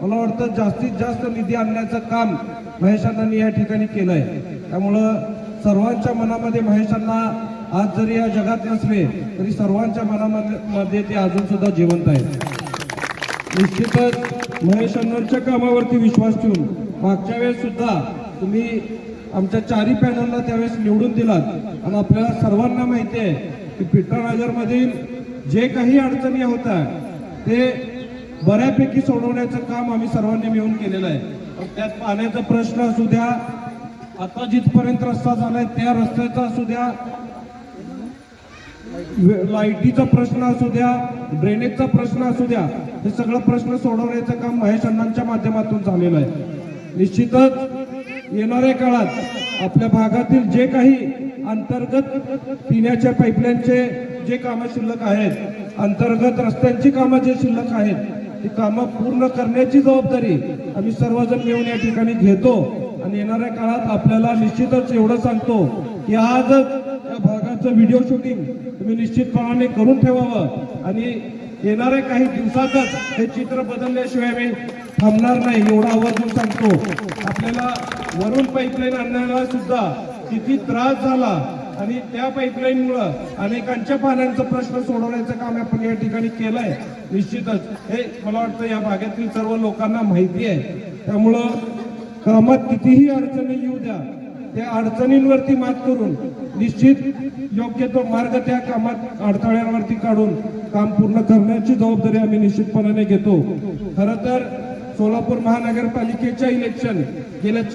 मला वाटतं जास्तीत जास्त निधी आणण्याचं काम महेशांनी या ठिकाणी केलंय. त्यामुळं सर्वांच्या मनामध्ये महेशांना आज जरी या जगात नसले तरी सर्वांच्या मनामध्ये मध्ये ते अजून सुद्धा जिवंत आहेत. निश्चितच महेश अण्णांच्या कामावरती विश्वास ठेवून मागच्या वेळेस सुद्धा तुम्ही आमच्या चारी पॅनलला त्यावेळेस निवडून दिलात. आणि आपल्याला सर्वांना माहिती आहे की पिठानगर मधील जे काही अडचणी होत्या ते बऱ्यापैकी सोडवण्याचं काम आम्ही सर्वांनी मिळून केलेलं आहे. त्यात पाण्याचा प्रश्न असू द्या आता जिथपर्यंत रस्ता झालाय त्या रस्त्याचा असू द्या लाईटीचा प्रश्न असू द्या ड्रेनेजचा प्रश्न असू द्या हे सगळं प्रश्न सोडवण्याचं काम महेश अण्णांच्या माध्यमातून झालेलं आहे. निश्चितच येणाऱ्या काळात आपल्या भागातील जे काही अंतर्गत पिण्याच्या पाईपलाईनचे जे कामं शिल्लक आहेत अंतर्गत रस्त्यांची कामं जे शिल्लक आहेत ती कामं पूर्ण करण्याची जबाबदारी आम्ही सर्वजण मिळून या ठिकाणी घेतो. आणि येणाऱ्या काळात आपल्याला निश्चितच एवढं सांगतो की आजच या भागाचं व्हिडिओ शूटिंग तुम्ही निश्चितपणाने करून ठेवावं. आणि येणाऱ्या काही दिवसातच हे चित्र बदलल्याशिवाय मी थांबणार नाही एवढा आवर्जून सांगतो. आपल्याला वरून पाईपलाईन आणण्याला सुद्धा किती त्रास झाला आणि त्या पाईपलाईनमुळं अनेकांच्या पाण्याचा प्रश्न सोडवण्याचं काम आपण या ठिकाणी केलंय. निश्चितच. हे मला वाटतं या भागातील सर्व लोकांना माहिती आहे. त्यामुळं कामात कितीही अडचणी येऊ द्या त्या अडचणींवरती मात करून निश्चित योग्य तो मार्ग त्या कामात अडथळ्यांवरती काढून काम पूर्ण करण्याची जबाबदारी आम्ही निश्चितपणाने घेतो. खर तर सोलापूर महानगरपालिकेच्या इलेक्शन गेल्या